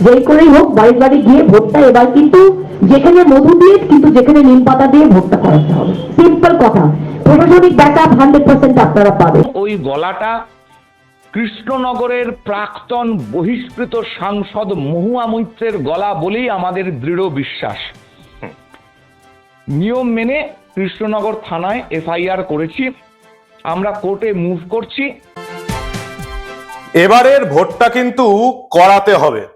যেই করেই হোক বাড়ি বাড়ি গিয়ে ভোটটা এবার কিন্তু যেখানে মধু দিয়ে কিন্তু যেখানে নিম পাতা দিয়ে ভোটটা করাতে হবে। সিম্পল কথা। প্রশাসনিক ব্যাকআপ হান্ড্রেড পার্সেন্ট আপনারা পাবেন। ওই গলাটা কৃষ্ণনগরের প্রাক্তন বহিষ্কৃত সাংসদ মহুয়া মৈত্রের গলা বলেই আমাদের দৃঢ় বিশ্বাস। নিয়ম মেনে কৃষ্ণনগর থানায় এফআইআর করেছি। আমরা কোর্টে মুভ করছি। এবারের ভোটটা কিন্তু করাতে হবে।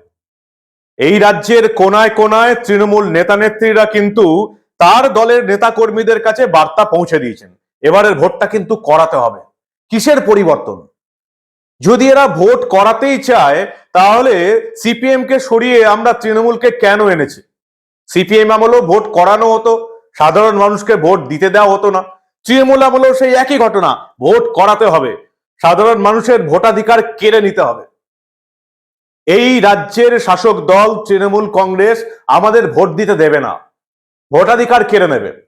এই রাজ্যের কোনায় কোনায় তৃণমূল নেতা নেত্রীরা কিন্তু তার দলের নেতা কর্মীদের কাছে বার্তা পৌঁছে দিয়েছেন। এবারের ভোটটা কিন্তু করাতে হবে। কিসের পরিবর্তন? যদি এরা ভোট করাতেই চায়, তাহলে সিপিএম কে সরিয়ে আমরা তৃণমূলকে কেন এনেছি? সিপিএম আমলেও ভোট করানো হতো, সাধারণ মানুষকে ভোট দিতে দেওয়া হতো না। তৃণমূল আমলেও সেই একই ঘটনা, ভোট করাতে হবে। সাধারণ মানুষের ভোটাধিকার কেড়ে নিতে হবে। এই রাজ্যের শাসক দল, তৃণমূল কংগ্রেস আমাদের ভোট দিতে দেবে না। ভোটাধিকার কেড়ে নেবে।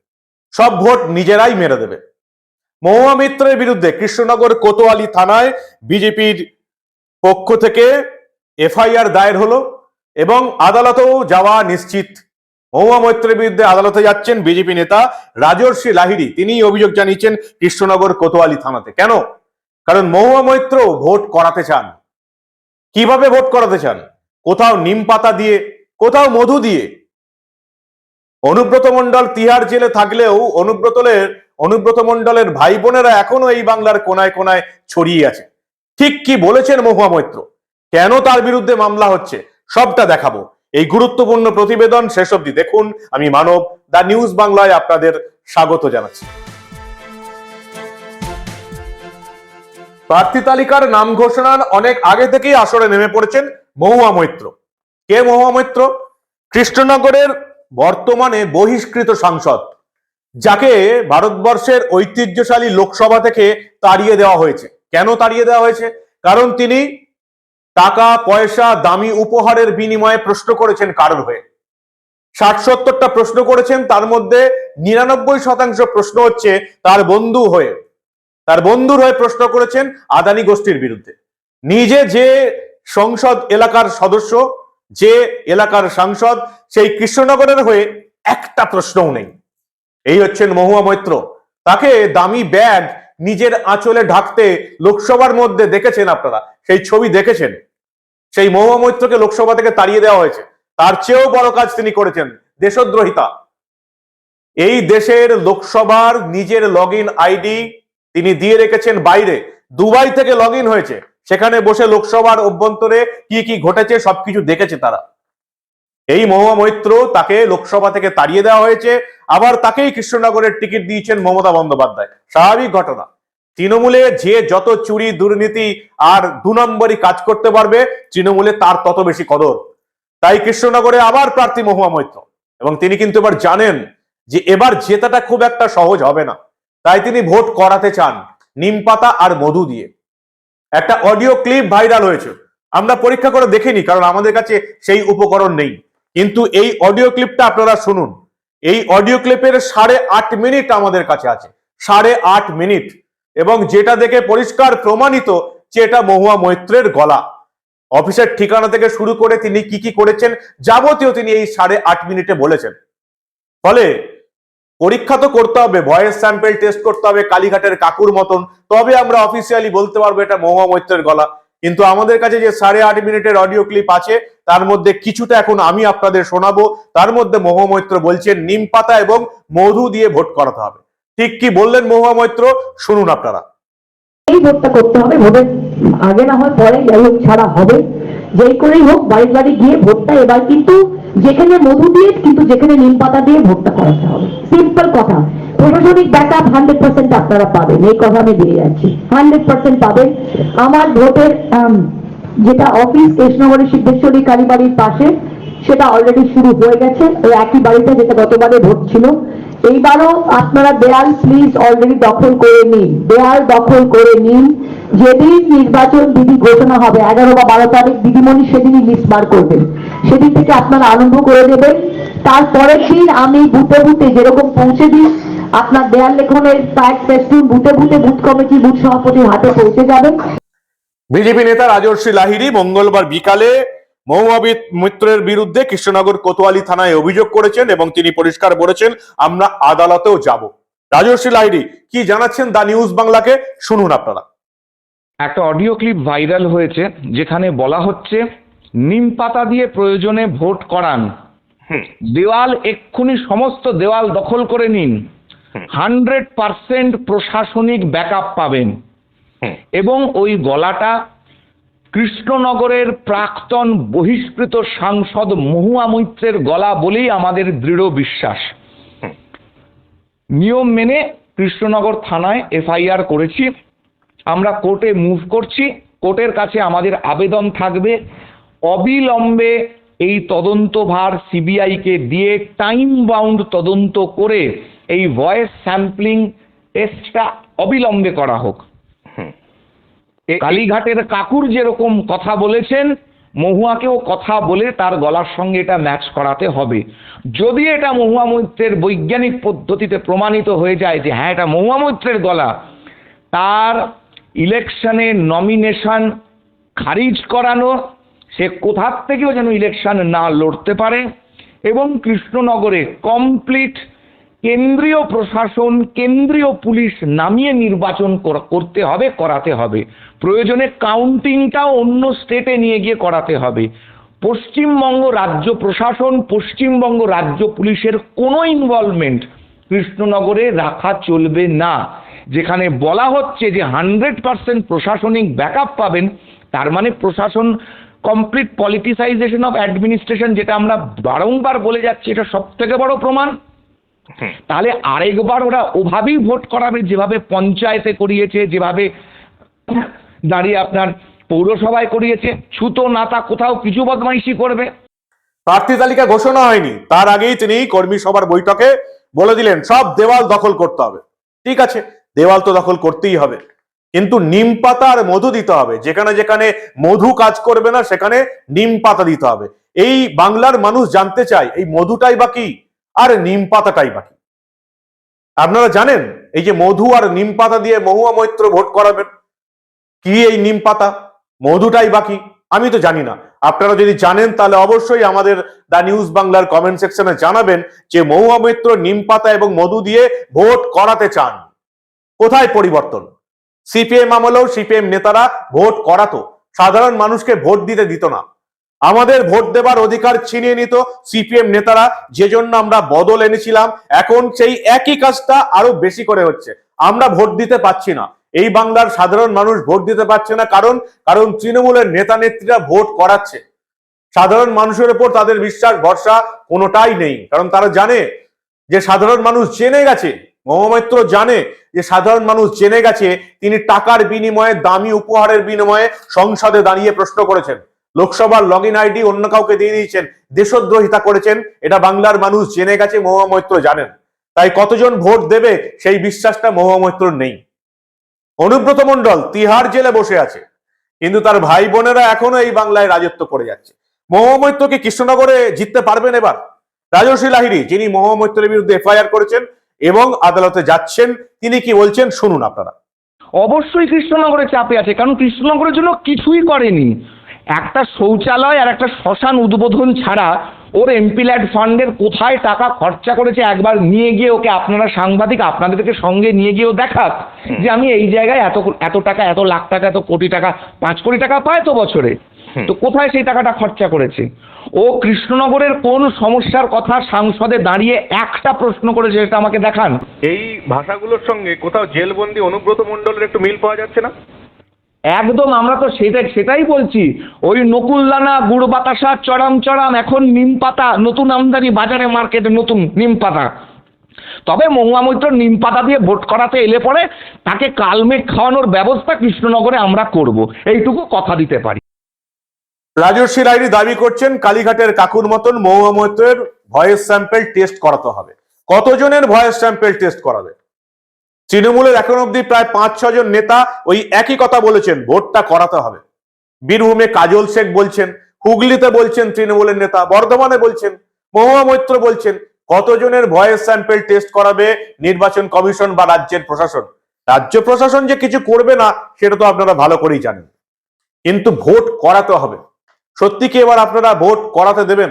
সব ভোট নিজেরাই মেরে দেবে। মহুয়া মিত্রের বিরুদ্ধে কৃষ্ণনগর কোতোয়ালি থানায় বিজেপির পক্ষ থেকে এফআইআর দায়ের হলো এবং আদালতেও যাওয়া নিশ্চিত। মহুয়া মৈত্রের বিরুদ্ধে আদালতে যাচ্ছেন বিজেপি নেতা রাজর্ষি লাহিড়ী। তিনি অভিযোগ জানিয়েছেন কৃষ্ণনগর কোতোয়ালি থানাতে। কেন? কারণ মহুয়া মৈত্র ভোট করাতে চান। কীভাবে ভোট করাতে চান? কোথাও নিম পাতা দিয়ে, কোথাও মধু দিয়ে। অনুব্রত মণ্ডল তিহার জেলে থাকলেও অনুব্রতলের অনুব্রত মণ্ডলের ভাই বোনেরা এখনও এই বাংলার কোনায় কোনায় ছড়িয়ে আছে। ঠিক কি বলেছেন মহুয়া মৈত্র? কেন তার বিরুদ্ধে মামলা হচ্ছে? সবটা দেখাবো। এই গুরুত্বপূর্ণ প্রতিবেদন শেষ অবধি দেখুন। আমি মানব দা নিউজ বাংলায় আপনাদের স্বাগত জানাচ্ছি। প্রার্থী তালিকার নাম ঘোষণার অনেক আগে থেকেই আসরে নেমে পড়েছেন মহুয়া মৈত্র। কে মহুয়া মৈত্র? কৃষ্ণনগরের বর্তমানে বহিষ্কৃত সাংসদ, যাকে ভারতবর্ষের ঐতিহ্যশালী লোকসভা থেকে তাড়িয়ে দেওয়া হয়েছে। কেন তাড়িয়ে দেওয়া হয়েছে? কারণ তিনি টাকা, পয়সা, দামি উপহারের বিনিময়ে প্রশ্ন করেছেন কারোর হয়ে। ষাট সত্তরটা প্রশ্ন করেছেন, তার মধ্যে নিরানব্বই শতাংশ প্রশ্ন হচ্ছে তার বন্ধু হয়ে। তার বন্ধুর হয়ে প্রশ্ন করেছেন আদানি গোষ্ঠীর বিরুদ্ধে। নিজে যে সংসদ এলাকার সদস্য, যে এলাকার সাংসদ, সেই কৃষ্ণনগরের হয়ে একটা প্রশ্নও নেই। এই হচ্ছেন মহুয়া মৈত্র। তাকে দামি ব্যাগ নিজের আঁচলে ঢাকতে লোকসভার মধ্যে দেখেছেন আপনারা? সেই ছবি দেখেছেন? সেই মহুয়া মৈত্রকে লোকসভা থেকে তাড়িয়ে দেওয়া হয়েছে। তার চেয়েও বড় কাজ তিনি করেছেন দেশদ্রোহিতা। এই দেশের লোকসভার নিজের লগ আইডি তিনি দিয়ে রেখেছেন বাইরে। দুবাই থেকে লগ হয়েছে। সেখানে বসে লোকসভার অভ্যন্তরে কি কি ঘটেছে সবকিছু দেখেছে তারা। এই মহুয়া মৈত্র তাকে লোকসভা থেকে তাড়িয়ে দেওয়া হয়েছে। আবার তাকেই কৃষ্ণনগরের টিকিট দিয়েছেন মমতা বন্দ্যোপাধ্যায়। স্বাভাবিক ঘটনা। তৃণমূলে যে যত চুরি, দুর্নীতি আর দু নম্বরই কাজ করতে পারবে, তৃণমূলে তার তত বেশি কদর। তাই কৃষ্ণনগরে আবার প্রার্থী মহুয়া মৈত্র। এবং তিনি কিন্তু এবার জানেন যে এবার জেতাটা খুব একটা সহজ হবে না। তাই তিনি ভোট করাতে চান নিম পাতা আর মধু দিয়ে। একটা অডিও ক্লিপ ভাইরাল হয়েছে। আমরা পরীক্ষা করে দেখিনি, কারণ আমাদের কাছে সেই উপকরণ নেই। কিন্তু এই অডিও ক্লিপটা আপনারা শুনুন। এই অডিও ক্লিপের সাড়ে আট মিনিট আমাদের কাছে আছে। সাড়ে আট মিনিট। এবং যেটা দেখে পরিষ্কার প্রমাণিত যে এটা মহুয়া মৈত্রের গলা। অফিসের ঠিকানা থেকে শুরু করে তিনি কি কি করেছেন, যাবতীয় তিনি এই সাড়ে আট মিনিটে বলেছেন। ফলে পরীক্ষা তো করতে হবে, ভয়েস স্যাম্পেল টেস্ট করতে হবে, কালীঘাটের কাকুর মতন। তবে আমরা অফিসিয়ালি বলতে পারব এটা মহুয়া মৈত্রের গলা। কিন্তু আমাদের কাছে যে সাড়ে আট মিনিটের অডিও ক্লিপ আছে, তার মধ্যে কিছুটা এখন আমি আপনাদের শোনাবো। তার মধ্যে মহুয়া মৈত্র বলছেন, নিম পাতা এবং মধু দিয়ে ভোট করাতে হবে। ঠিক কি বললেন মহুয়া মৈত্র শুনুন আপনারা। এই ভোটটা করতে হবে, ভোটের আগে না হয় পরে যাই হোক, ছাড়া হবে। যেই করেই হোক বাড়ি বাড়ি গিয়ে ভোটটা এবার কিন্তু যেখানে মধু দিয়ে, কিন্তু যেখানে নিম পাতা দিয়ে ভোটটা করাতে হবে। সিম্পল কথা। প্রশাসনিক ব্যাকআপ হান্ড্রেড পার্সেন্ট আপনারা পাবেন। এই কথা আমি দিয়ে যাচ্ছি। হান্ড্রেড পার্সেন্ট পাবেন। আমার ভোটের যেটা অফিস কৃষ্ণনগরের সিদ্ধেশ্বরী কালীবাড়ির পাশে, সেটা অলরেডি শুরু হয়ে গেছে। ওই একই বাড়িতে যেটা গতবারে ভোট ছিল এইবারও আপনারা দেয়াল প্লিজ অলরেডি দখল করে নিন। দেয়াল দখল করে নিন। যেদিন নির্বাচন বিধি ঘোষণা হবে, এগারো বা বারো তারিখ, দিদিমণি সেদিনই লিস্ট বার করবেন। সেদিন থেকে আপনারা আরম্ভ করে দেবেন। তারপরের দিন আমি বুথে বুথে যেরকম পৌঁছে দিই, আপনার দেয়াল লেখনের প্যাক ফেস্টুন বুথে বুথে বুথ কমিটি বুথ সভাপতির হাতে পৌঁছে যাবেন বিজেপি নেতা রাজর্ষি লাহিড়ী মঙ্গলবার বিকালে বি- মিত্রের বিরুদ্ধে কৃষ্ণনগর কোতোয়ালি থানায় অভিযোগ করেছেন এবং তিনি পরিষ্কার বলেছেন আমরা আদালতেও যাব। রাজশ্রী লাহিড়ী কি জানাচ্ছেন দা নিউজ বাংলাকে? শুনুন আপনারা। একটা অডিও ক্লিপ ভাইরাল হয়েছে যেখানে বলা হচ্ছে নিম পাতা দিয়ে প্রয়োজনে ভোট করান। দেওয়াল এক্ষুনি সমস্ত দেওয়াল দখল করে নিন। হান্ড্রেড পার্সেন্ট প্রশাসনিক ব্যাকআপ পাবেন। এবং ওই গলাটা কৃষ্ণনগরের প্রাক্তন বহিষ্কৃত সাংসদ মহুয়া মৈত্রের গলা বলেই আমাদের দৃঢ় বিশ্বাস। নিয়ম মেনে কৃষ্ণনগর থানায় এফআইআর করেছি। আমরা কোর্টে মুভ করছি। কোর্টের কাছে আমাদের আবেদন থাকবে। অবিলম্বে এই তদন্তভার সিবিআইকে দিয়ে টাইম বাউন্ড তদন্ত করে এই ভয়েস স্যাম্পলিং টেস্টটা অবিলম্বে করা হোক। কালীঘাটের কাকুর যেরকম কথা বলেছেন, মহুয়াকেও কথা বলে তার গলার সঙ্গে এটা ম্যাচ করাতে হবে। যদি এটা মহুয়া মৈত্রের বৈজ্ঞানিক পদ্ধতিতে প্রমাণিত হয়ে যায় যে হ্যাঁ এটা মহুয়া মৈত্রের গলা, তার ইলেকশনে নমিনেশন খারিজ করানো, সে কোথার থেকেও যেন ইলেকশন না লড়তে পারে, এবং কৃষ্ণনগরে কমপ্লিট কেন্দ্রীয় প্রশাসন, কেন্দ্রীয় পুলিশ নামিয়ে নির্বাচন করতে হবে, করাতে হবে। প্রয়োজনে কাউন্টিংটাও অন্য স্টেটে নিয়ে গিয়ে করাতে হবে। পশ্চিমবঙ্গ রাজ্য প্রশাসন, পশ্চিমবঙ্গ রাজ্য পুলিশের কোনো ইনভলভমেন্ট কৃষ্ণনগরে রাখা চলবে না। যেখানে বলা হচ্ছে যে হান্ড্রেড পার্সেন্ট প্রশাসনিক ব্যাকআপ পাবেন, তার মানে প্রশাসন কমপ্লিট পলিটিসাইজেশন অফ অ্যাডমিনিস্ট্রেশন যেটা আমরা বারংবার বলে যাচ্ছি, এটা সব থেকে বড় প্রমাণ। তাহলে আরেকবার ওরা ওভাবেই ভোট করাবে যেভাবে পঞ্চায়েতে করিয়েছে যেভাবে দাঁড়িয়ে আপনার পৌরসভায় করিয়েছে ছুতো নাতা কোথাও কিছু বদমাইশি করবে। প্রার্থী তালিকা ঘোষণা হয়নি তার আগেই তিনি কর্মী সভার বৈঠকে বলে দিলেন সব দেওয়াল দখল করতে হবে। ঠিক আছে দেওয়াল তো দখল করতেই হবে কিন্তু নিম পাতা আর মধু দিতে হবে যেখানে যেখানে মধু কাজ করবে না সেখানে নিম পাতা দিতে হবে। এই বাংলার মানুষ জানতে চায় এই মধুটাই বাকি আর নিম পাতাটাই বাকি। আপনারা জানেন, এই যে মধু আর নিম পাতা দিয়ে মহুয়া মৈত্র ভোট করাবেন, কি এই নিম পাতা? মধুটাই বাকি, আমি তো জানি না। আপনারা যদি জানেন, তাহলে অবশ্যই আমাদের দা নিউজ বাংলার কমেন্ট সেকশনে জানাবেন যে মহুয়া মৈত্র, নিম পাতা এবং মধু দিয়ে ভোট করাতে চান। কোথায় পরিবর্তন? সিপিএম আমলেও সিপিএম নেতারা ভোট করাতো। সাধারণ মানুষকে ভোট দিতে দিত না। আমাদের ভোট দেবার অধিকার ছিনিয়ে নিত সিপিএম নেতারা যে জন্য আমরা বদল এনেছিলাম। এখন সেই একই কাজটা আরও বেশি করে হচ্ছে। আমরা ভোট দিতে পাচ্ছি না। এই বাংলার সাধারণ মানুষ ভোট দিতে পারছে না। কারণ কারণ তৃণমূলের নেতা নেত্রীরা ভোট করাচ্ছে। সাধারণ মানুষের উপর তাদের বিশ্বাস, ভরসা কোনোটাই নেই। কারণ তারা জানে যে সাধারণ মানুষ জেনে গেছে মহামৈত্র জানে যে সাধারণ মানুষ জেনে গেছে, তিনি টাকার বিনিময়ে, দামি উপহারের বিনিময়ে সংসদে দাঁড়িয়ে প্রশ্ন করেছেন। লোকসভার লগ ইন আইডি অন্য কাউকে দিয়ে দিয়েছেন, দেশদ্রোহিতা করেছেন, এটা বাংলার মানুষ জেনে গেছে মহামৈত্র জানেন। তাই কতজন ভোট দেবে সেই বিশ্বাসটা মহামৈত্রর নেই। অনুব্রত মন্ডল তিহার জেলে বসে আছে, কিন্তু তার ভাই বোনেরা এখনও এই বাংলায় রাজত্ব করে যাচ্ছে। মহামৈত্র কি কৃষ্ণনগরে জিততে পারবেন এবার। রাজশ্রী লাহিড়ী, যিনি মহামৈত্রের বিরুদ্ধে এফআইআর করেছেন এবং আদালতে যাচ্ছেন, তিনি কি বলছেন শুনুন আপনারা। অবশ্যই কৃষ্ণনগরে চাপে আছে, কারণ কৃষ্ণনগরের জন্য কিছুই করেনি। একটা শৌচালয় আর একটা শ্মশান উদ্বোধন ছাড়া ওর এমপিল্যাড ফান্ডের কোথায় টাকা খরচা করেছে একবার নিয়ে গিয়ে ওকে আপনারা সাংবাদিক আপনাদেরকে সঙ্গে নিয়ে গিয়েও দেখাক যে আমি এই জায়গায় এত এত টাকা এত লাখ টাকা এত কোটি টাকা পাঁচ কোটি টাকা পায় তো বছরে। তো কোথায় সেই টাকাটা খরচা করেছে? ও কৃষ্ণনগরের কোন সমস্যার কথা সাংসদে দাঁড়িয়ে একটা প্রশ্ন করেছে সেটা আমাকে দেখান। এই ভাষাগুলোর সঙ্গে কোথাও জেলবন্দি অনুব্রত মণ্ডলের একটু মিল পাওয়া যাচ্ছে না? একদম আমরা তো সেটাই সেটাই বলছি। ওই নকুলদানা গুড় বাতাসা চড়াম চড়াম, এখন নিম পাতা, নতুন আমদানি, বাজারে মার্কেটে, নতুন নিম পাতা। তবে মহুয়া মৈত্র নিম পাতা দিয়ে ভোট করাতে এলে পরে তাকে কালমেঘ খাওয়ানোর ব্যবস্থা কৃষ্ণনগরে আমরা করব। এইটুকু কথা দিতে পারি। রাজস্বী লাইরি দাবি করছেন কালীঘাটের কাকুর মতন মহুয়া মৈত্রের ভয়েস স্যাম্পেল টেস্ট করাতে হবে। কতজনের ভয়েস স্যাম্পেল টেস্ট করাবে? তৃণমূলের এখন অব্দি প্রায় পাঁচ ছজন নেতা ওই একই কথা বলেছেন, ভোটটা করাতে হবে। বীরভূমে কাজল শেখ বলছেন, হুগলিতে বলছেন তৃণমূলের নেতা, বর্ধমানে বলছেন, মহুয়া মৈত্র বলছেন, কতজনের ভয়েস স্যাম্পেল টেস্ট করাবে নির্বাচন কমিশন বা রাজ্যের প্রশাসন? রাজ্য প্রশাসন যে কিছু করবে না, সেটা তো আপনারা ভালো করেই জানেন। কিন্তু ভোট করাতে হবে। সত্যি কি এবার আপনারা ভোট করাতে দেবেন?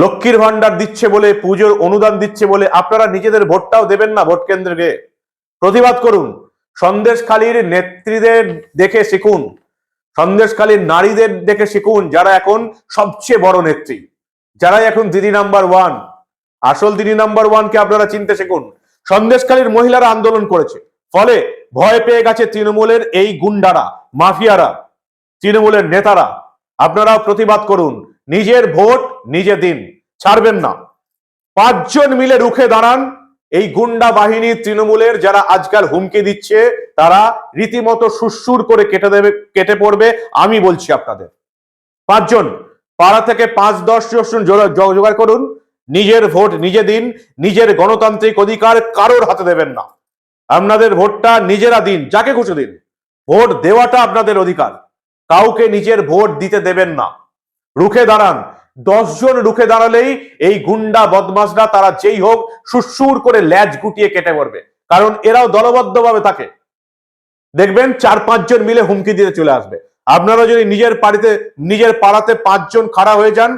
লক্ষ্মীর ভান্ডার দিচ্ছে বলে, পুজোর অনুদান দিচ্ছে বলে আপনারা নিজেদের ভোটটাও দেবেন না ভোট কেন্দ্রে গিয়ে প্রতিবাদ করুন। সন্দেশখালীর নেত্রীদের দেখে শিখুন। সন্দেশখালীর নারীদের দেখে শিখুন যারা এখন সবচেয়ে বড় নেত্রী। যারা এখন দিদি নাম্বার ওয়ান। আসল দিদি নাম্বার ওয়ানকে আপনারা চিনতে শিখুন। সন্দেশখালীর মহিলারা আন্দোলন করেছে। ফলে ভয় পেয়ে গেছে তৃণমূলের এই গুন্ডারা, মাফিয়ারা, তৃণমূলের নেতারা। আপনারাও প্রতিবাদ করুন। নিজের ভোট, নিজে দিন। ছাড়বেন না। পাঁচজন মিলে রুখে দাঁড়ান। এই গুন্ডা বাহিনী তৃণমূলের যারা আজকাল হুমকি দিচ্ছে, তারা রীতিমতো সুসুর করে কেটে দেবে, কেটে পড়বে। আমি বলছি আপনাদের। পাঁচজন, পাড়া থেকে পাঁচ দশ জন জোগাড় করুন। নিজের ভোট, নিজে দিন। নিজের গণতান্ত্রিক অধিকার কারোর হাতে দেবেন না। আপনাদের ভোটটা নিজেরা দিন, যাকে খুশি দিন। ভোট দেওয়াটা আপনাদের অধিকার। কাউকে নিজের ভোট দিতে দেবেন না। রুখে দাঁড়ান। জন রুখে দাঁড়ালেই এই গুন্ডা বদমাসরা তারা যেই হোক সুসুর করে ল্যাজ গুটিয়ে কেটে পড়বে কারণ এরাও দলবদ্ধভাবে থাকে। দেখবেন চার পাঁচজন মিলে হুমকি দিতে চলে আসবে। আপনারা যদি নিজের বাড়িতে, নিজের পাড়াতে পাঁচজন খাড়া হয়ে যান,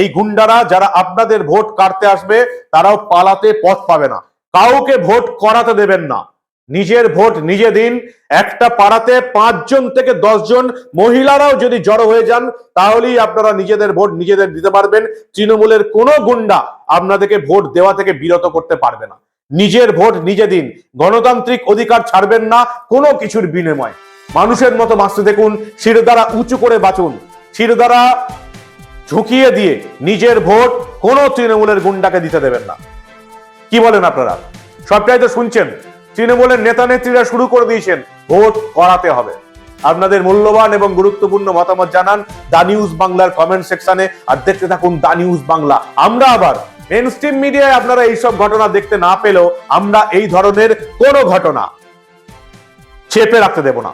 এই গুন্ডারা যারা আপনাদের ভোট কাটতে আসবে, তারাও পালাতে পথ পাবে না। কাউকে ভোট করাতে দেবেন না। নিজের ভোট নিজে দিন। একটা পাড়াতে পাঁচজন থেকে জন মহিলারাও যদি জড়ো হয়ে যান, তাহলেই আপনারা নিজেদের ভোট নিজেদের দিতে পারবেন। তৃণমূলের কোনো গুন্ডা আপনাদেরকে ভোট দেওয়া থেকে বিরত করতে পারবে না। নিজের ভোট নিজে দিন। গণতান্ত্রিক অধিকার ছাড়বেন না কোনো কিছুর বিনিময়। মানুষের মতো বাঁচতে দেখুন শিরদারা উঁচু করে বাঁচুন। শিরদারা ঝুঁকিয়ে দিয়ে নিজের ভোট কোনো তৃণমূলের গুন্ডাকে দিতে দেবেন না। কি বলেন আপনারা? সবটাই তো শুনছেন। তৃণমূলের নেতা নেত্রীরা শুরু করে দিয়েছেন, ভোট করাতে হবে। আপনাদের মূল্যবান এবং গুরুত্বপূর্ণ মতামত জানান দা নিউজ বাংলার কমেন্ট সেকশনে আর দেখতে থাকুন দা নিউজ বাংলা। আমরা আবার মেন স্ট্রিম মিডিয়ায় আপনারা এইসব ঘটনা দেখতে না পেলেও আমরা এই ধরনের কোনো ঘটনা চেপে রাখতে দেব না।